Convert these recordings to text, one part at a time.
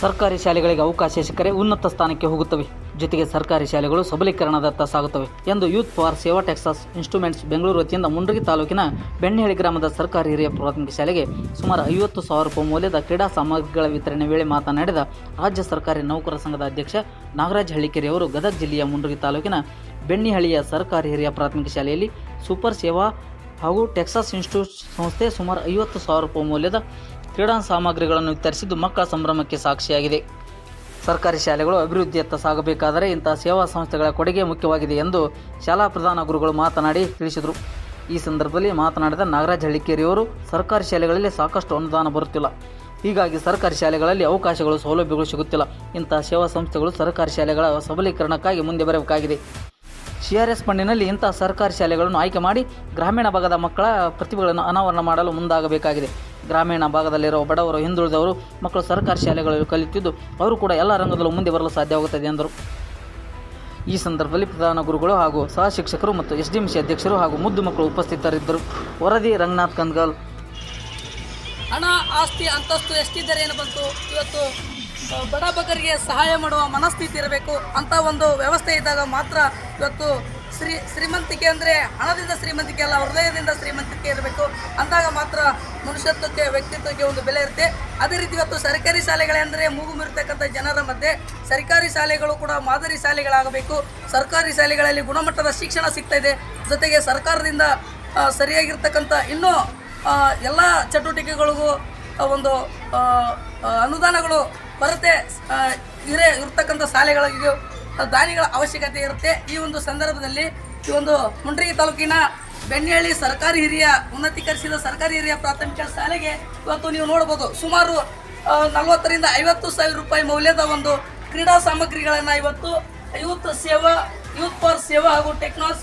ಸರ್ಕಾರಿ ಶಾಲೆಗಳಿಗೆ ಅವಕಾಶ ಸಿಕ್ಕರೆ ಉನ್ನತ ಸ್ಥಾನಕ್ಕೆ ಹೋಗುತ್ತವೆ. ಜೊತೆಗೆ ಸರ್ಕಾರಿ ಶಾಲೆಗಳು ಸಬಲೀಕರಣದತ್ತ ಸಾಗುತ್ತವೆ ಎಂದು Youth for Seva Texas Instruments Bengaluru ವತಿಯಿಂದ ಮುಂಡ್ರಗಿ ತಾಲೂಕಿನ ಬೆಣ್ಣೆಹಳ್ಳಿ ಗ್ರಾಮದ ಸರ್ಕಾರಿ ಹಿರಿಯ ಪ್ರಾಥಮಿಕ ಶಾಲೆಗೆ ಸುಮಾರು ಐವತ್ತು ಸಾವಿರ ರೂಪಾಯಿ ಮೌಲ್ಯದ ಕ್ರೀಡಾ ಸಾಮಗ್ರಿಗಳ ವಿತರಣೆ ವೇಳೆ ಮಾತನಾಡಿದ ರಾಜ್ಯ ಸರ್ಕಾರಿ ನೌಕರ ಸಂಘದ ಅಧ್ಯಕ್ಷ ನಾಗರಾಜ್ ಹಳ್ಳಿಕೆರೆ ಅವರು ಗದಗ ಜಿಲ್ಲೆಯ ಮುಂಡ್ರಗಿ ತಾಲೂಕಿನ ಬೆಣ್ಣಿಹಳ್ಳಿಯ ಸರ್ಕಾರಿ ಹಿರಿಯ ಪ್ರಾಥಮಿಕ ಶಾಲೆಯಲ್ಲಿ ಸೂಪರ್ ಸೇವಾ ಹಾಗೂ ಟೆಕ್ಸಾಸ್ ಇನ್ಸ್ಟಿಟ್ಯೂಟ್ ಸಂಸ್ಥೆ ಸುಮಾರು ಐವತ್ತು ಸಾವಿರ ರೂಪಾಯಿ ಮೌಲ್ಯದ ಕ್ರೀಡಾ ಸಾಮಗ್ರಿಗಳನ್ನು ವಿತರಿಸಿದ್ದು ಮಕ್ಕಳ ಸಂಭ್ರಮಕ್ಕೆ ಸಾಕ್ಷಿಯಾಗಿದೆ. ಸರ್ಕಾರಿ ಶಾಲೆಗಳು ಅಭಿವೃದ್ಧಿಯತ್ತ ಸಾಗಬೇಕಾದರೆ ಇಂತಹ ಸೇವಾ ಸಂಸ್ಥೆಗಳ ಕೊಡುಗೆ ಮುಖ್ಯವಾಗಿದೆ ಎಂದು ಶಾಲಾ ಪ್ರಧಾನ ಗುರುಗಳು ಮಾತನಾಡಿ ತಿಳಿಸಿದರು. ಈ ಸಂದರ್ಭದಲ್ಲಿ ಮಾತನಾಡಿದ ನಾಗರಾಜ್ ಹಳ್ಳಿಕೇರಿಯವರು, ಸರ್ಕಾರಿ ಶಾಲೆಗಳಲ್ಲಿ ಸಾಕಷ್ಟು ಅನುದಾನ ಬರುತ್ತಿಲ್ಲ. ಹೀಗಾಗಿ ಸರ್ಕಾರಿ ಶಾಲೆಗಳಲ್ಲಿ ಅವಕಾಶಗಳು, ಸೌಲಭ್ಯಗಳು ಸಿಗುತ್ತಿಲ್ಲ. ಇಂತಹ ಸೇವಾ ಸಂಸ್ಥೆಗಳು ಸರ್ಕಾರಿ ಶಾಲೆಗಳ ಸಬಲೀಕರಣಕ್ಕಾಗಿ ಮುಂದೆ ಬರಬೇಕಾಗಿದೆ. ಸಿ ಆರ್ ಎಸ್ ಫಂಡಿನಲ್ಲಿ ಇಂತಹ ಸರ್ಕಾರಿ ಶಾಲೆಗಳನ್ನು ಆಯ್ಕೆ ಮಾಡಿ ಗ್ರಾಮೀಣ ಭಾಗದ ಮಕ್ಕಳ ಪ್ರತಿಭೆಗಳನ್ನು ಅನಾವರಣ ಮಾಡಲು ಮುಂದಾಗಬೇಕಾಗಿದೆ. ಗ್ರಾಮೀಣ ಭಾಗದಲ್ಲಿರುವ ಬಡವರು, ಹಿಂದುಳಿದವರು, ಮಕ್ಕಳು ಸರ್ಕಾರಿ ಶಾಲೆಗಳಲ್ಲಿ ಕಲಿತಿದ್ದು ಅವರು ಕೂಡ ಎಲ್ಲ ರಂಗದಲ್ಲೂ ಮುಂದೆ ಬರಲು ಸಾಧ್ಯವಾಗುತ್ತದೆ ಎಂದರು. ಈ ಸಂದರ್ಭದಲ್ಲಿ ಪ್ರಧಾನ ಗುರುಗಳು ಹಾಗೂ ಸಹ ಶಿಕ್ಷಕರು ಮತ್ತು ಎಸ್ ಡಿ ಅಧ್ಯಕ್ಷರು ಹಾಗೂ ಮುದ್ದು ಮಕ್ಕಳು ಉಪಸ್ಥಿತರಿದ್ದರು. ವರದಿ ರಂಗನಾಥ್ ಕನ್ಗಲ್ ಹಣ, ಆಸ್ತಿ, ಅಂತಸ್ತು ಎಷ್ಟಿದ್ದರೆ ಏನು ಬಂತು? ಇವತ್ತು ಬಡ ಬಗ್ಗರಿಗೆ ಸಹಾಯ ಮಾಡುವ ಮನಸ್ಥಿತಿ ಇರಬೇಕು. ಅಂತ ಒಂದು ವ್ಯವಸ್ಥೆ ಇದ್ದಾಗ ಮಾತ್ರ ಇವತ್ತು ಶ್ರೀ ಶ್ರೀಮಂತಿಕೆ ಅಂದರೆ ಹಣದಿಂದ ಶ್ರೀಮಂತಿಕೆ ಅಲ್ಲ, ಹೃದಯದಿಂದ ಶ್ರೀಮಂತಿಕೆ ಇರಬೇಕು. ಅಂದಾಗ ಮಾತ್ರ ಮನುಷ್ಯತ್ವಕ್ಕೆ, ವ್ಯಕ್ತಿತ್ವಕ್ಕೆ ಒಂದು ಬೆಲೆ ಇರುತ್ತೆ. ಅದೇ ರೀತಿ ಇವತ್ತು ಸರ್ಕಾರಿ ಶಾಲೆಗಳೆಂದರೆ ಮೂಗು ಮೀರ್ತಕ್ಕಂಥ ಜನರ ಮಧ್ಯೆ ಸರ್ಕಾರಿ ಶಾಲೆಗಳು ಕೂಡ ಮಾದರಿ ಶಾಲೆಗಳಾಗಬೇಕು. ಸರ್ಕಾರಿ ಶಾಲೆಗಳಲ್ಲಿ ಗುಣಮಟ್ಟದ ಶಿಕ್ಷಣ ಸಿಗ್ತಾ ಇದೆ. ಜೊತೆಗೆ ಸರ್ಕಾರದಿಂದ ಸರಿಯಾಗಿರ್ತಕ್ಕಂಥ ಇನ್ನೂ ಎಲ್ಲ ಚಟುವಟಿಕೆಗಳಿಗೂ ಒಂದು ಅನುದಾನಗಳು ಬರುತ್ತೆ ಇರೇ ಇರ್ತಕ್ಕಂಥ ಶಾಲೆಗಳಿಗೂ ದಾನಿಗಳ ಅವಶ್ಯಕತೆ ಇರುತ್ತೆ. ಈ ಒಂದು ಸಂದರ್ಭದಲ್ಲಿ ಈ ಒಂದು ಮುಂಡ್ರಿ ತಾಲೂಕಿನ ಬೆಣ್ಣೆಹಳ್ಳಿ ಸರ್ಕಾರಿ ಹಿರಿಯ, ಉನ್ನತೀಕರಿಸಿದ ಸರ್ಕಾರಿ ಹಿರಿಯ ಪ್ರಾಥಮಿಕ ಶಾಲೆಗೆ ಇವತ್ತು ನೀವು ನೋಡ್ಬೋದು ಸುಮಾರು ನಲವತ್ತರಿಂದ ಐವತ್ತು ಸಾವಿರ ರೂಪಾಯಿ ಮೌಲ್ಯದ ಒಂದು ಕ್ರೀಡಾ ಸಾಮಗ್ರಿಗಳನ್ನು ಇವತ್ತು ಯೂತ್ ಸೇವಾ, ಯೂತ್ ಫಾರ್ ಸೇವಾ ಹಾಗೂ ಟೆಕ್ನಾಸ್,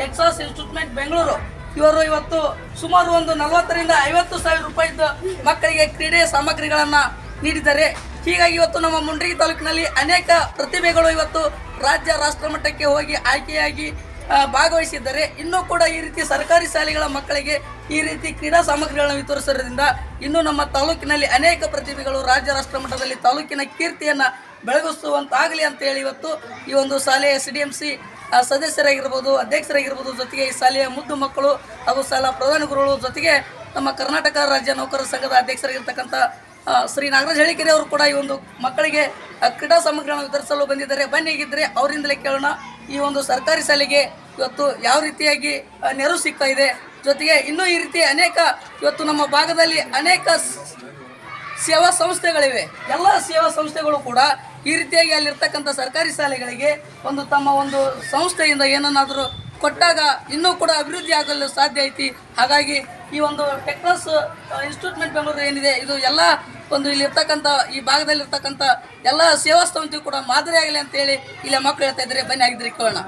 ಟೆಕ್ಸಾಸ್ ಇನ್ಸ್ಟಿಟ್ಯೂಟ್ಮೆಂಟ್ ಬೆಂಗಳೂರು. ಇವರು ಇವತ್ತು ಸುಮಾರು ಒಂದು ನಲವತ್ತರಿಂದ ಐವತ್ತು ಸಾವಿರ ರೂಪಾಯಿದ್ದು ಮಕ್ಕಳಿಗೆ ಕ್ರೀಡೆ ಸಾಮಗ್ರಿಗಳನ್ನು ನೀಡಿದ್ದಾರೆ. ಹೀಗಾಗಿ ಇವತ್ತು ನಮ್ಮ ಮುಂಡ್ರಿಗಿ ತಾಲೂಕಿನಲ್ಲಿ ಅನೇಕ ಪ್ರತಿಭೆಗಳು ಇವತ್ತು ರಾಜ್ಯ ರಾಷ್ಟ್ರ ಮಟ್ಟಕ್ಕೆ ಹೋಗಿ ಆಯ್ಕೆಯಾಗಿ ಭಾಗವಹಿಸಿದ್ದಾರೆ. ಇನ್ನೂ ಕೂಡ ಈ ರೀತಿ ಸರ್ಕಾರಿ ಶಾಲೆಗಳ ಮಕ್ಕಳಿಗೆ ಈ ರೀತಿ ಕ್ರೀಡಾ ಸಾಮಗ್ರಿಗಳನ್ನು ವಿತರಿಸೋದ್ರಿಂದ ಇನ್ನೂ ನಮ್ಮ ತಾಲೂಕಿನಲ್ಲಿ ಅನೇಕ ಪ್ರತಿಭೆಗಳು ರಾಜ್ಯ ರಾಷ್ಟ್ರ ಮಟ್ಟದಲ್ಲಿ ತಾಲೂಕಿನ ಕೀರ್ತಿಯನ್ನು ಬೆಳಗಿಸುವಂತಾಗಲಿ ಅಂತ ಹೇಳಿ ಇವತ್ತು ಈ ಒಂದು ಶಾಲೆಯ ಸಿ ಡಿ ಎಂ ಸಿ ಸದಸ್ಯರಾಗಿರ್ಬೋದು, ಅಧ್ಯಕ್ಷರಾಗಿರ್ಬೋದು ಜೊತೆಗೆ ಈ ಶಾಲೆಯ ಮುದ್ದು ಮಕ್ಕಳು ಹಾಗೂ ಶಾಲಾ ಪ್ರಧಾನ ಗುರುಗಳು ಜೊತೆಗೆ ನಮ್ಮ ಕರ್ನಾಟಕ ರಾಜ್ಯ ನೌಕರರ ಸಂಘದ ಅಧ್ಯಕ್ಷರಾಗಿರ್ತಕ್ಕಂಥ ಶ್ರೀ ನಾಗರಾಜ್ ಹೇಳಿಕೆರೆ ಅವರು ಕೂಡ ಈ ಒಂದು ಮಕ್ಕಳಿಗೆ ಕ್ರೀಡಾ ಸಾಮಗ್ರಿಗಳನ್ನು ವಿತರಿಸಲು ಬಂದಿದ್ದಾರೆ. ಬನ್ನಿ ಹೇಗಿದ್ದರೆ ಅವರಿಂದಲೇ ಕೇಳೋಣ. ಈ ಒಂದು ಸರ್ಕಾರಿ ಶಾಲೆಗೆ ಇವತ್ತು ಯಾವ ರೀತಿಯಾಗಿ ನೆರವು ಸಿಗ್ತಾ ಇದೆ. ಜೊತೆಗೆ ಇನ್ನೂ ಈ ರೀತಿ ಅನೇಕ ಇವತ್ತು ನಮ್ಮ ಭಾಗದಲ್ಲಿ ಅನೇಕ ಸೇವಾ ಸಂಸ್ಥೆಗಳಿವೆ. ಎಲ್ಲ ಸೇವಾ ಸಂಸ್ಥೆಗಳು ಕೂಡ ಈ ರೀತಿಯಾಗಿ ಅಲ್ಲಿರ್ತಕ್ಕಂಥ ಸರ್ಕಾರಿ ಶಾಲೆಗಳಿಗೆ ಒಂದು ತಮ್ಮ ಒಂದು ಸಂಸ್ಥೆಯಿಂದ ಏನನ್ನಾದರೂ ಕೊಟ್ಟಾಗ ಇನ್ನೂ ಕೂಡ ಅಭಿವೃದ್ಧಿ ಆಗಲು ಸಾಧ್ಯ ಐತಿ. ಹಾಗಾಗಿ ಈ ಒಂದು ಟೆಕ್ನಸ್ ಇನ್ಸ್ಟಿಟ್ಯೂಟ್ಮೆಂಟ್ ಬೆಂಗಳೂರು ಏನಿದೆ, ಇದು ಎಲ್ಲ ಒಂದು ಇಲ್ಲಿರ್ತಕ್ಕಂಥ, ಈ ಭಾಗದಲ್ಲಿರ್ತಕ್ಕಂಥ ಎಲ್ಲ ಸೇವಾ ಸಂಸ್ಥೆ ಕೂಡ ಮಾದರಿ ಆಗಲಿ ಅಂತೇಳಿ ಇಲ್ಲಿ ಮಕ್ಕಳು ಹೇಳ್ತಾ ಇದ್ದಾರೆ. ಬನ್ನಿ ಆಗಿದ್ರಿ ಕೇಳೋಣ.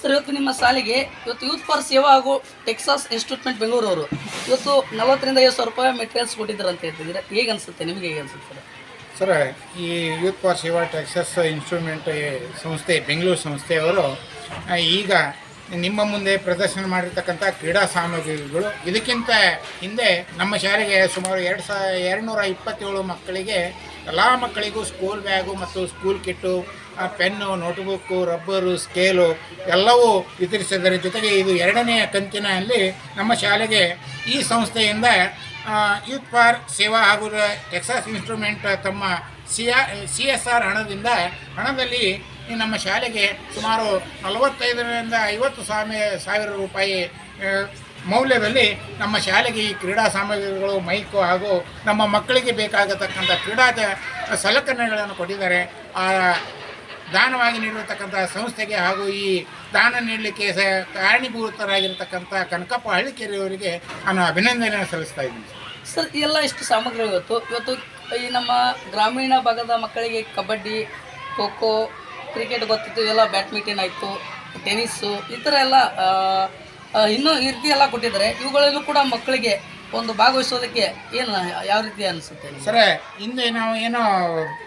ಸರ್, ಇವತ್ತು ನಿಮ್ಮ ಸಾಲಿಗೆ ಇವತ್ತು ಯೂತ್ ಫಾರ್ ಸೇವಾ ಹಾಗೂ ಟೆಕ್ಸಾಸ್ ಇನ್ಸ್ಟಿಟ್ಯೂಟ್ಮೆಂಟ್ ಬೆಂಗಳೂರು ಅವರು ಇವತ್ತು ನಲವತ್ತರಿಂದ ಐವತ್ತು ಸಾವಿರ ರೂಪಾಯಿ ಮೆಟೀರಿಯಲ್ಸ್ ಕೊಟ್ಟಿದ್ದಾರೆ ಅಂತ ಹೇಳ್ತಿದ್ದೀರಾ. ಹೇಗೆ ಅನಿಸುತ್ತೆ? ನಿಮಗೆ ಹೇಗೆ ಅನಿಸುತ್ತೆ ಸರ್? ಈ Youth for Seva Texas Instrument ಸಂಸ್ಥೆ, ಬೆಂಗಳೂರು ಸಂಸ್ಥೆಯವರು ಈಗ ನಿಮ್ಮ ಮುಂದೆ ಪ್ರದರ್ಶನ ಮಾಡಿರ್ತಕ್ಕಂಥ ಕ್ರೀಡಾ ಸಾಮಗ್ರಿಗಳು. ಇದಕ್ಕಿಂತ ಹಿಂದೆ ನಮ್ಮ ಶಾಲೆಗೆ ಸುಮಾರು ಎರಡು ಸಾ, ಎರಡುನೂರ ಇಪ್ಪತ್ತೇಳು ಮಕ್ಕಳಿಗೆ ಎಲ್ಲ ಮಕ್ಕಳಿಗೂ ಸ್ಕೂಲ್ ಬ್ಯಾಗು ಮತ್ತು school kit pen notebook rubber scale ಎಲ್ಲವೂ ವಿತರಿಸಿದ್ದಾರೆ. ಜೊತೆಗೆ ಇದು ಎರಡನೆಯ ಕಂತಿನಲ್ಲಿ ನಮ್ಮ ಶಾಲೆಗೆ ಈ ಸಂಸ್ಥೆಯಿಂದ ಯೂತ್ ಫಾರ್ ಸೇವಾ ಹಾಗೂ ಟೆಕ್ಸಾಸ್ ಇನ್ಸ್ಟ್ರೂಮೆಂಟ್ ತಮ್ಮ ಸಿ ಸಿ ಎಸ್ ಆರ್ ಹಣದಿಂದ, ಹಣದಲ್ಲಿ ಈ ನಮ್ಮ ಶಾಲೆಗೆ ಸುಮಾರು ನಲವತ್ತೈದರಿಂದ ಐವತ್ತು ಸಾವಿರ ಸಾವಿರ ರೂಪಾಯಿ ಮೌಲ್ಯದಲ್ಲಿ ನಮ್ಮ ಶಾಲೆಗೆ ಈ ಕ್ರೀಡಾ ಸಾಮಗ್ರಿಗಳು, ಮೈಕು ಹಾಗೂ ನಮ್ಮ ಮಕ್ಕಳಿಗೆ ಬೇಕಾಗತಕ್ಕಂಥ ಕ್ರೀಡಾ ಸಲಕರಣೆಗಳನ್ನು ಕೊಟ್ಟಿದ್ದಾರೆ. ಆ, ದಾನವಾಗಿ ನೀಡಿರತಕ್ಕಂಥ ಸಂಸ್ಥೆಗೆ ಹಾಗೂ ಈ ದಾನ ನೀಡಲಿಕ್ಕೆ ಸ ಕಾರಣೀಭೂತರಾಗಿರ್ತಕ್ಕಂಥ ಕನಕಪ್ಪ ಹಳ್ಳಿಕೆರೆಯವರಿಗೆ ನಾನು ಅಭಿನಂದನೆ ಸಲ್ಲಿಸ್ತಾ ಇದ್ದೀನಿ. ಸರ್ ಎಲ್ಲ ಇಷ್ಟು ಸಾಮಗ್ರಿ ಇವತ್ತು? ಇವತ್ತು ಈ ನಮ್ಮ ಗ್ರಾಮೀಣ ಭಾಗದ ಮಕ್ಕಳಿಗೆ ಕಬಡ್ಡಿ ಖೋ ಖೋ ಕ್ರಿಕೆಟ್ ಗೊತ್ತಿತ್ತು ಎಲ್ಲ ಬ್ಯಾಡ್ಮಿಂಟನ್ ಆಯಿತು ಟೆನಿಸ್ಸು ಈ ಥರ ಎಲ್ಲ ಇನ್ನೂ ಈ ರೀತಿ ಎಲ್ಲ ಕೊಟ್ಟಿದ್ದಾರೆ. ಇವುಗಳಲ್ಲೂ ಕೂಡ ಮಕ್ಕಳಿಗೆ ಒಂದು ಭಾಗವಹಿಸೋದಕ್ಕೆ ಏನು ಯಾವ ರೀತಿ ಅನಿಸುತ್ತೆ ಸರ್, ಹಿಂದೆ ನಾವು ಏನೋ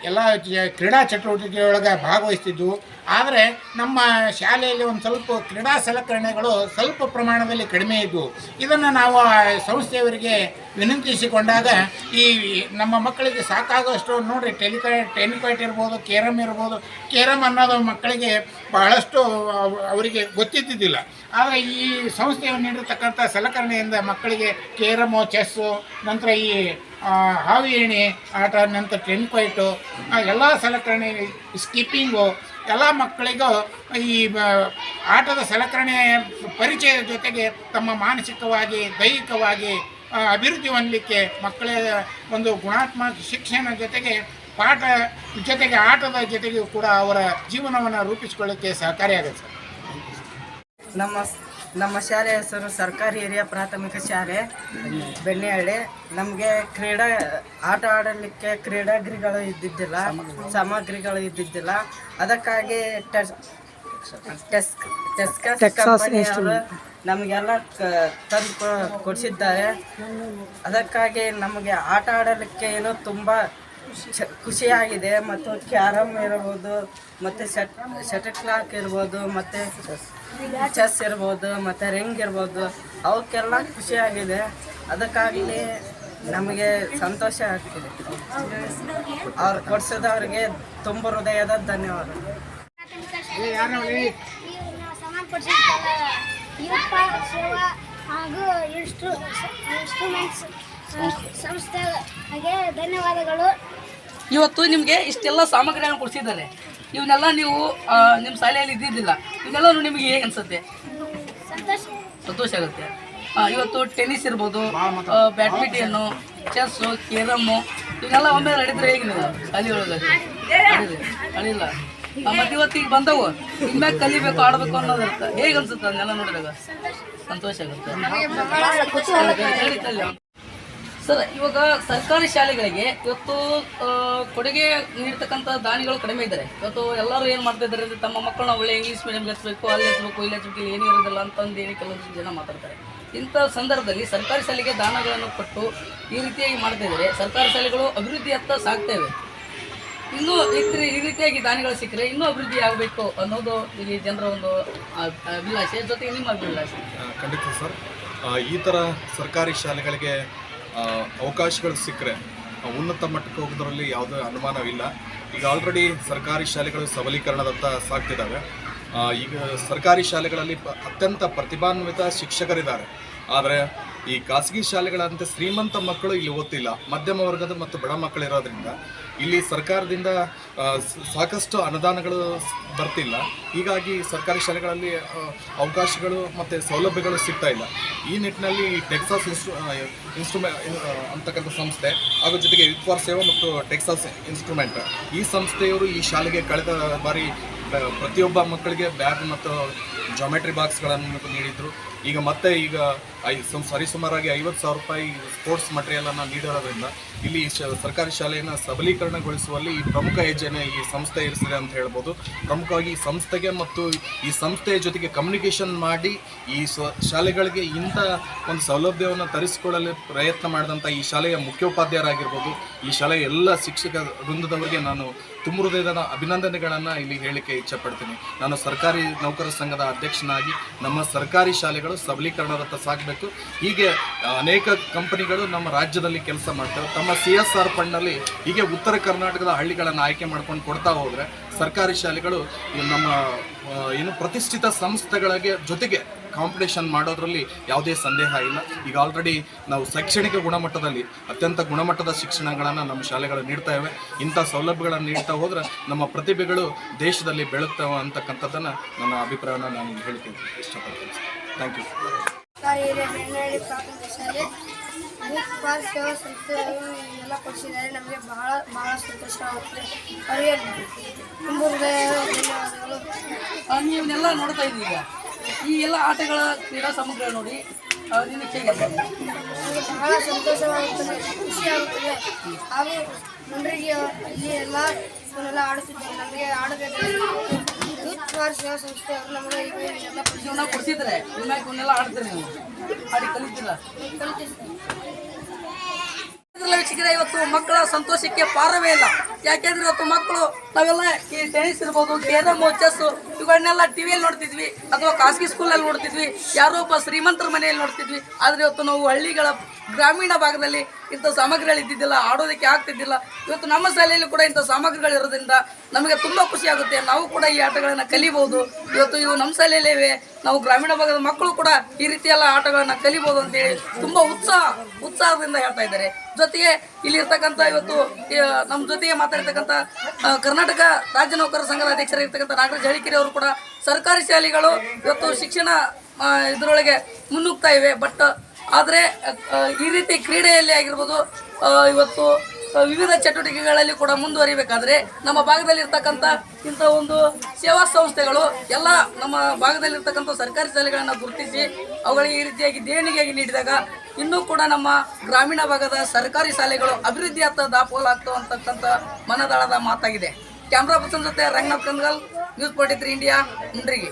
ಎಲ್ಲ ಕ್ರೀಡಾ ಚಟುವಟಿಕೆಯೊಳಗೆ ಭಾಗವಹಿಸ್ತಿದ್ವು. ಆದರೆ ನಮ್ಮ ಶಾಲೆಯಲ್ಲಿ ಒಂದು ಸ್ವಲ್ಪ ಕ್ರೀಡಾ ಸಲಕರಣೆಗಳು ಸ್ವಲ್ಪ ಪ್ರಮಾಣದಲ್ಲಿ ಕಡಿಮೆ ಇದ್ದವು ಇದನ್ನು ನಾವು ಸಂಸ್ಥೆಯವರಿಗೆ ವಿನಂತಿಸಿಕೊಂಡಾಗ ಈ ನಮ್ಮ ಮಕ್ಕಳಿಗೆ ಸಾಕಾಗುವಷ್ಟು ನೋಡಿರಿ ಟೆಲಿಕಾ ಟೆನಿಕಾಯ್ಟ್ ಇರ್ಬೋದು ಕೇರಮ್ ಇರ್ಬೋದು ಕೇರಮ್ ಅನ್ನೋದು ಮಕ್ಕಳಿಗೆ ಬಹಳಷ್ಟು ಅವ್- ಅವರಿಗೆ ಗೊತ್ತಿದ್ದಿದ್ದಿಲ್ಲ. ಆದರೆ ಈ ಸಂಸ್ಥೆಯನ್ನು ನೀಡಿರ್ತಕ್ಕಂಥ ಸಲಕರಣೆಯಿಂದ ಮಕ್ಕಳಿಗೆ ಕೇರಮು ಚೆಸ್ಸು ನಂತರ ಈ ಹಾವು ಏಣಿ ಆಟ, ನಂತರ ಟೆನ್ಕಾಯ್ಟು ಎಲ್ಲ ಸಲಕರಣೆ ಸ್ಕಿಪ್ಪಿಂಗು ಎಲ್ಲ ಮಕ್ಕಳಿಗೂ ಈ ಆಟದ ಸಲಕರಣೆ ಪರಿಚಯದ ಜೊತೆಗೆ ತಮ್ಮ ಮಾನಸಿಕವಾಗಿ, ದೈಹಿಕವಾಗಿ ಅಭಿವೃದ್ಧಿ ಹೊಂದಲಿಕ್ಕೆ ಮಕ್ಕಳ ಒಂದು ಗುಣಾತ್ಮಕ ಶಿಕ್ಷಣ ಜೊತೆಗೆ ಪಾಠ ಜೊತೆಗೆ ಆಟದ ಜೊತೆಗೂ ಕೂಡ ಅವರ ಜೀವನವನ್ನು ರೂಪಿಸಿಕೊಳ್ಳಕ್ಕೆ ಸಹಕಾರಿಯಾಗುತ್ತೆ ಸರ್. ನಮ್ಮ ನಮ್ಮ ಶಾಲೆ ಹೆಸರು ಸರ್ಕಾರಿ ಹಿರಿಯ ಪ್ರಾಥಮಿಕ ಶಾಲೆ ಬೆಣ್ಣೆಹಳ್ಳಿ ನಮಗೆ ಕ್ರೀಡಾ ಆಟ ಆಡಲಿಕ್ಕೆ ಕ್ರೀಡಾಗ್ರಿಗಳು ಇದ್ದಿದ್ದಿಲ್ಲ ಸಾಮಗ್ರಿಗಳು ಇದ್ದಿದ್ದಿಲ್ಲ. ಅದಕ್ಕಾಗಿ ಟೆಸ್ ಟೆಸ್ಕ್ ಟೆಸ್ಕಸ್ ಇನ್ಸ್ಟಿಟ್ಯೂಟ್ ನಮಗೆಲ್ಲ ಕ- ತಂದು ಕೊ- ಕೊಡಿಸಿದ್ದಾರೆ. ಅದಕ್ಕಾಗಿ ನಮಗೆ ಆಟ ಆಡಲಿಕ್ಕೆ ಏನೋ ತುಂಬ ಖುಷಿಯಾಗಿದೆ. ಮತ್ತು ಕ್ಯಾರಮ್ ಇರ್ಬೋದು ಮತ್ತು ಶಟ್ ಶಟಲ್ ಕ್ಲಾಕ್ ಇರ್ಬೋದು ಮತ್ತು ಚೆಸ್ ಇರ್ಬೋದು ಮತ್ತು ರಿಂಗ್ ಇರ್ಬೋದು. ಅವಕ್ಕೆಲ್ಲ ಖುಷಿಯಾಗಿದೆ. ಅದಕ್ಕಾಗಲಿ ನಮಗೆ ಸಂತೋಷ ಆಗ್ತಿದೆ. ಅವ್ರು ಕೊಡಿಸಿದವ್ರಿಗೆ ತುಂಬ ಹೃದಯದ ಧನ್ಯವಾದ. ಸೇವಾ ಹಾಗೂ ಇನ್ಸ್ಟ್ರೂ ಇನ್ಸ್ಟ್ರೂಮೆಂಟ್ಸ್ ಸಂಸ್ಥೆ ಹಾಗೆ ಧನ್ಯವಾದಗಳು. ಇವತ್ತು ನಿಮಗೆ ಇಷ್ಟೆಲ್ಲ ಸಾಮಗ್ರಿಗಳನ್ನು ಕೊಡಿಸಿದ್ದಾರೆ. ಇವನ್ನೆಲ್ಲ ನೀವು ನಿಮ್ಮ ಶಾಲೆಯಲ್ಲಿ ಇದ್ದಿದ್ದಿಲ್ಲ. ಇವನ್ನೆಲ್ಲ ನಿಮಗೆ ಹೇಗೆ ಅನ್ಸುತ್ತೆ? ಸಂತೋಷ. ಸಂತೋಷ ಆಗುತ್ತೆ. ಆ, ಇವತ್ತು ಟೆನ್ನಿಸ್ ಇರ್ಬೋದು ಬ್ಯಾಡ್ಮಿಂಟನ್ನು ಚೆಸ್ಸು ಕೇರಮ್ಮು ಇವನ್ನೆಲ್ಲ ಒಮ್ಮೆ ನಡೆದ್ರೆ ಹೇಗೆ ನೀವು ಶಾಲೆ ಒಳಗೆ ಆಡಿದ್ರಿ? ಆಡಿಲ್ಲ. ಆ, ಮತ್ತೆ ಇವತ್ತು ಈಗ ಬಂದವು. ಇನ್ಮ್ಯಾಗ ಕಲಿಬೇಕು, ಆಡ್ಬೇಕು ಅನ್ನೋದು ಹೇಗ್ ಅನ್ಸುತ್ತೆ ನೋಡಿದಾಗ? ಸಂತೋಷ ಆಗುತ್ತೆ. ಸರ್, ಇವಾಗ ಸರ್ಕಾರಿ ಶಾಲೆಗಳಿಗೆ ಇವತ್ತು ಕೊಡುಗೆ ನೀಡ್ತಕ್ಕಂಥ ದಾನಿಗಳು ಕಡಿಮೆ ಇದ್ದಾರೆ ಇವತ್ತು ಎಲ್ಲರೂ ಏನು ಮಾಡ್ತಾ ಇದ್ದಾರೆ ಅಂದರೆ ತಮ್ಮ ಮಕ್ಕಳನ್ನ ಒಳ್ಳೆ ಇಂಗ್ಲೀಷ್ ಮೀಡಿಯಂಗೆ ಹಚ್ಚಬೇಕು ಅಲ್ಲಿ ಹಚ್ಚಬೇಕು ಇಲ್ಲಿ ಹಚ್ಚಬೇಕು ಇಲ್ಲಿ ಏನೂ ಇರೋದಿಲ್ಲ ಅಂತಂದು ಹೇಳಿ ಕೆಲವೊಂದು ಜನ ಮಾತಾಡ್ತಾರೆ. ಇಂಥ ಸಂದರ್ಭದಲ್ಲಿ ಸರ್ಕಾರಿ ಶಾಲೆಗೆ ದಾನಗಳನ್ನು ಕೊಟ್ಟು ಈ ರೀತಿಯಾಗಿ ಮಾಡ್ತಾ ಇದ್ದಾರೆ ಸರ್ಕಾರಿ ಶಾಲೆಗಳು ಅಭಿವೃದ್ಧಿಯತ್ತ ಸಾಗ್ತೇವೆ ಇನ್ನೂ ಈ ರೀತಿ- ಈ ರೀತಿಯಾಗಿ ದಾನಿಗಳು ಸಿಕ್ಕರೆ ಇನ್ನೂ ಅಭಿವೃದ್ಧಿ ಆಗಬೇಕು ಅನ್ನೋದು ಇಲ್ಲಿ ಜನರ ಒಂದು ಅಭಿಲಾಷೆ, ಜೊತೆಗೆ ನಿಮ್ಮ ಅಭಿಲಾಷೆ. ಖಂಡಿತ ಸರ್. ಈ ಥರ ಸರ್ಕಾರಿ ಶಾಲೆಗಳಿಗೆ ಅವಕಾಶಗಳು ಸಿಕ್ಕರೆ ಉನ್ನತ ಮಟ್ಟಕ್ಕೆ ಹೋಗೋದ್ರಲ್ಲಿ ಯಾವುದೇ ಅನುಮಾನವಿಲ್ಲ. ಈಗ ಆಲ್ರೆಡಿ ಸರ್ಕಾರಿ ಶಾಲೆಗಳು ಸಬಲೀಕರಣದತ್ತ ಸಾಕ್ತಿದ್ದಾವೆ ಈಗ ಸರ್ಕಾರಿ ಶಾಲೆಗಳಲ್ಲಿ ಅತ್ಯಂತ ಪ್ರತಿಭಾನ್ವಿತ ಶಿಕ್ಷಕರಿದ್ದಾರೆ. ಆದರೆ ಈ ಖಾಸಗಿ ಶಾಲೆಗಳಂತೆ ಶ್ರೀಮಂತ ಮಕ್ಕಳು ಇಲ್ಲಿ ಓದ್ತಿಲ್ಲ. ಮಧ್ಯಮ ವರ್ಗದ ಮತ್ತು ಬಡ ಮಕ್ಕಳಿರೋದ್ರಿಂದ ಇಲ್ಲಿ ಸರ್ಕಾರದಿಂದ ಸಾಕಷ್ಟು ಅನುದಾನಗಳು ಬರ್ತಿಲ್ಲ. ಹೀಗಾಗಿ ಸರ್ಕಾರಿ ಶಾಲೆಗಳಲ್ಲಿ ಅವಕಾಶಗಳು ಮತ್ತು ಸೌಲಭ್ಯಗಳು ಸಿಗ್ತಾ ಇಲ್ಲ. ಈ ನಿಟ್ಟಿನಲ್ಲಿ ಟೆಕ್ಸಾಸ್ ಇನ್ಸ್ಟ್ರೂ ಇನ್ಸ್ಟ್ರೂಮೆ ಅಂತಕ್ಕಂಥ ಸಂಸ್ಥೆ ಹಾಗೂ ಜೊತೆಗೆ ಯುತ್ವಾರ್ ಸೇವಾ ಮತ್ತು ಟೆಕ್ಸಾಸ್ ಇನ್ಸ್ಟ್ರೂಮೆಂಟ್ ಈ ಸಂಸ್ಥೆಯವರು ಈ ಶಾಲೆಗೆ ಕಳೆದ ಬಾರಿ ಪ್ರತಿಯೊಬ್ಬ ಮಕ್ಕಳಿಗೆ ಬ್ಯಾಗ್ ಮತ್ತು ಜಾಮೆಟ್ರಿ ಬಾಕ್ಸ್ಗಳನ್ನು ನೀಡಿದ್ರು. ಈಗ ಮತ್ತೆ ಈಗ ಐ ಸಮ್ ಸರಿಸುಮಾರಾಗಿ ಐವತ್ತು ಸಾವಿರ ರೂಪಾಯಿ ಸ್ಪೋರ್ಟ್ಸ್ ಮಟೀರಿಯಲನ್ನು ನೀಡಿರೋದ್ರಿಂದ ಇಲ್ಲಿ ಸರ್ಕಾರಿ ಶಾಲೆಯನ್ನು ಸಬಲೀಕರಣಗೊಳಿಸುವಲ್ಲಿ ಈ ಪ್ರಮುಖ ಹೆಜ್ಜೆನ ಈ ಸಂಸ್ಥೆ ಇರಿಸಿದೆ ಅಂತ ಹೇಳ್ಬೋದು. ಪ್ರಮುಖವಾಗಿ ಈ ಸಂಸ್ಥೆಗೆ ಮತ್ತು ಈ ಸಂಸ್ಥೆಯ ಜೊತೆಗೆ ಕಮ್ಯುನಿಕೇಷನ್ ಮಾಡಿ ಈ ಶಾಲೆಗಳಿಗೆ ಇಂಥ ಒಂದು ಸೌಲಭ್ಯವನ್ನು ತರಿಸಿಕೊಳ್ಳಲು ಪ್ರಯತ್ನ ಮಾಡಿದಂಥ ಈ ಶಾಲೆಯ ಮುಖ್ಯೋಪಾಧ್ಯಾಯರಾಗಿರ್ಬೋದು. ಈ ಶಾಲೆಯ ಎಲ್ಲ ಶಿಕ್ಷಕ ವೃಂದದವರಿಗೆ ನಾನು ತುಂಬ ಹೃದಯದ ಅಭಿನಂದನೆಗಳನ್ನು ಇಲ್ಲಿ ಹೇಳಲಿಕ್ಕೆ ಇಚ್ಛಪಡ್ತೀನಿ. ನಾನು ಸರ್ಕಾರಿ ನೌಕರರ ಸಂಘದ ಅಧ್ಯಕ್ಷನಾಗಿ ನಮ್ಮ ಸರ್ಕಾರಿ ಶಾಲೆಗಳು ಸಬಲೀಕರಣದತ್ತ ಸಾಗಬೇಕು. ಹೀಗೆ ಅನೇಕ ಕಂಪನಿಗಳು ನಮ್ಮ ರಾಜ್ಯದಲ್ಲಿ ಕೆಲಸ ಮಾಡ್ತವೆ. ತಮ್ಮ ಸಿ ಎಸ್ ಆರ್ ಫಂಡ್ನಲ್ಲಿ ಹೀಗೆ ಉತ್ತರ ಕರ್ನಾಟಕದ ಹಳ್ಳಿಗಳನ್ನು ಆಯ್ಕೆ ಮಾಡ್ಕೊಂಡು ಕೊಡ್ತಾ ಹೋದರೆ ಸರ್ಕಾರಿ ಶಾಲೆಗಳು ನಮ್ಮ ಏನು ಪ್ರತಿಷ್ಠಿತ ಸಂಸ್ಥೆಗಳಿಗೆ ಜೊತೆಗೆ ಕಾಂಪಿಟೇಷನ್ ಮಾಡೋದ್ರಲ್ಲಿ ಯಾವುದೇ ಸಂದೇಹ ಇಲ್ಲ. ಈಗ ಆಲ್ರೆಡಿ ನಾವು ಶೈಕ್ಷಣಿಕ ಗುಣಮಟ್ಟದಲ್ಲಿ ಅತ್ಯಂತ ಗುಣಮಟ್ಟದ ಶಿಕ್ಷಣಗಳನ್ನು ನಮ್ಮ ಶಾಲೆಗಳು ನೀಡ್ತಾ ಇವೆ. ಇಂಥ ಸೌಲಭ್ಯಗಳನ್ನು ನೀಡ್ತಾ ಹೋದರೆ ನಮ್ಮ ಪ್ರತಿಭೆಗಳು ದೇಶದಲ್ಲಿ ಬೆಳಗ್ತವೆ ಅಂತಕ್ಕಂಥದ್ದನ್ನು ನನ್ನ ಅಭಿಪ್ರಾಯನ ನಾನು ಹೇಳ್ತೀನಿ. ಇಷ್ಟಪಡ್ತೀನಿ. ಥ್ಯಾಂಕ್ ಯು ಸೇವಾ ಸಂಸ್ಥೆಯವರು ಎಲ್ಲ ಕೊಡಿಸಿದ್ದಾರೆ. ನಮಗೆ ಬಹಳ ಬಹಳ ಸಂತೋಷ ಆಗುತ್ತೆ. ಅವರಿಗೆ ತುಂಬ ಧನ್ಯವಾದಗಳು. ನೀವನ್ನೆಲ್ಲ ನೋಡ್ತಾ ಇದ್ದೀವಿ ಈಗ ಈ ಎಲ್ಲ ಆಟಗಳ ಕ್ರೀಡಾ ಸಮಗ್ರ ನೋಡಿ ಅವ್ರಿಗೆ ನಿಮಗೆ ಹೇಗೆ ಬಹಳ ಸಂತೋಷವಾಗುತ್ತದೆ ಖುಷಿಯಾಗುತ್ತದೆ ಹಾಗೂ ಜನರಿಗೆ ಇಲ್ಲಿ ಎಲ್ಲ ಆಡುತ್ತಿದ್ದಾರೆ ನಮಗೆ ಆಡಬೇಕು ವೀಕ್ಷಕರೇ ಇವತ್ತು ಮಕ್ಕಳ ಸಂತೋಷಕ್ಕೆ ಪಾರವೇ ಇಲ್ಲ. ಯಾಕೆಂದ್ರೆ ಇವತ್ತು ಮಕ್ಕಳು ನಾವೆಲ್ಲ ಈ ಟೆನಿಸ್ ಇರ್ಬೋದು ಕೇರಮ್ ಚೆಸ್ ಇವುಗಳನ್ನೆಲ್ಲ ಟಿವಿಯಲ್ಲಿ ನೋಡ್ತಿದ್ವಿ, ಅಥವಾ ಖಾಸಗಿ ಸ್ಕೂಲಲ್ಲಿ ನೋಡ್ತಿದ್ವಿ, ಯಾರೋ ಒಬ್ಬ ಶ್ರೀಮಂತರ ಮನೆಯಲ್ಲಿ ನೋಡ್ತಿದ್ವಿ. ಆದ್ರೆ ಇವತ್ತು ನಾವು ಹಳ್ಳಿಗಳ ಗ್ರಾಮೀಣ ಭಾಗದಲ್ಲಿ ಇಂಥ ಸಾಮಗ್ರಿಗಳು ಇದ್ದಿದ್ದಿಲ್ಲ, ಆಡೋದಕ್ಕೆ ಆಗ್ತಿದ್ದಿಲ್ಲ. ಇವತ್ತು ನಮ್ಮ ಶಾಲೆಯಲ್ಲಿ ಕೂಡ ಇಂಥ ಸಾಮಗ್ರಿಗಳಿರೋದ್ರಿಂದ ನಮಗೆ ತುಂಬ ಖುಷಿ ಆಗುತ್ತೆ. ನಾವು ಕೂಡ ಈ ಆಟಗಳನ್ನು ಕಲಿಬೋದು. ಇವತ್ತು ಇವು ನಮ್ಮ ಶಾಲೆಯಲ್ಲೇ ನಾವು ಗ್ರಾಮೀಣ ಭಾಗದ ಮಕ್ಕಳು ಕೂಡ ಈ ರೀತಿಯೆಲ್ಲ ಆಟಗಳನ್ನು ಕಲಿಬೋದು ಅಂತೇಳಿ ತುಂಬ ಉತ್ಸಾಹ, ಉತ್ಸಾಹದಿಂದ ಹೇಳ್ತಾ ಇದ್ದಾರೆ. ಜೊತೆಗೆ ಇಲ್ಲಿರ್ತಕ್ಕಂಥ ಇವತ್ತು ನಮ್ಮ ಜೊತೆಗೆ ಮಾತಾಡ್ತಕ್ಕಂಥ ಕರ್ನಾಟಕ ರಾಜ್ಯ ನೌಕರ ಸಂಘದ ಅಧ್ಯಕ್ಷರಾಗಿರ್ತಕ್ಕಂಥ ನಾಗರಾಜ್ ಹಳಿಕೆರೆ ಅವರು ಕೂಡ ಸರ್ಕಾರಿ ಶಾಲೆಗಳು ಇವತ್ತು ಶಿಕ್ಷಣ ಇದರೊಳಗೆ ಮುನ್ನುಗ್ತಾ ಇವೆ. ಬಟ್ ಆದರೆ ಈ ರೀತಿ ಕ್ರೀಡೆಯಲ್ಲಿ ಆಗಿರ್ಬೋದು ಇವತ್ತು ವಿವಿಧ ಚಟುವಟಿಕೆಗಳಲ್ಲಿ ಕೂಡ ಮುಂದುವರಿಬೇಕಾದ್ರೆ ನಮ್ಮ ಭಾಗದಲ್ಲಿರ್ತಕ್ಕಂಥ ಇಂಥ ಒಂದು ಸೇವಾ ಸಂಸ್ಥೆಗಳು ಎಲ್ಲ ನಮ್ಮ ಭಾಗದಲ್ಲಿರ್ತಕ್ಕಂಥ ಸರ್ಕಾರಿ ಶಾಲೆಗಳನ್ನು ಗುರುತಿಸಿ ಅವುಗಳಿಗೆ ಈ ರೀತಿಯಾಗಿ ದೇಣಿಗೆಯಾಗಿ ನೀಡಿದಾಗ ಇನ್ನೂ ಕೂಡ ನಮ್ಮ ಗ್ರಾಮೀಣ ಭಾಗದ ಸರ್ಕಾರಿ ಶಾಲೆಗಳು ಅಭಿವೃದ್ಧಿಯತ್ತ ದಾಪೋಲಾಗ್ತವೆ ಅಂತಕ್ಕಂಥ ಮನದಾಳದ ಮಾತಾಗಿದೆ. ಕ್ಯಾಮ್ರಾ ಪರ್ಸನ್ ಜೊತೆ Ranganath Kandagal, news forty three India, Mundrigi.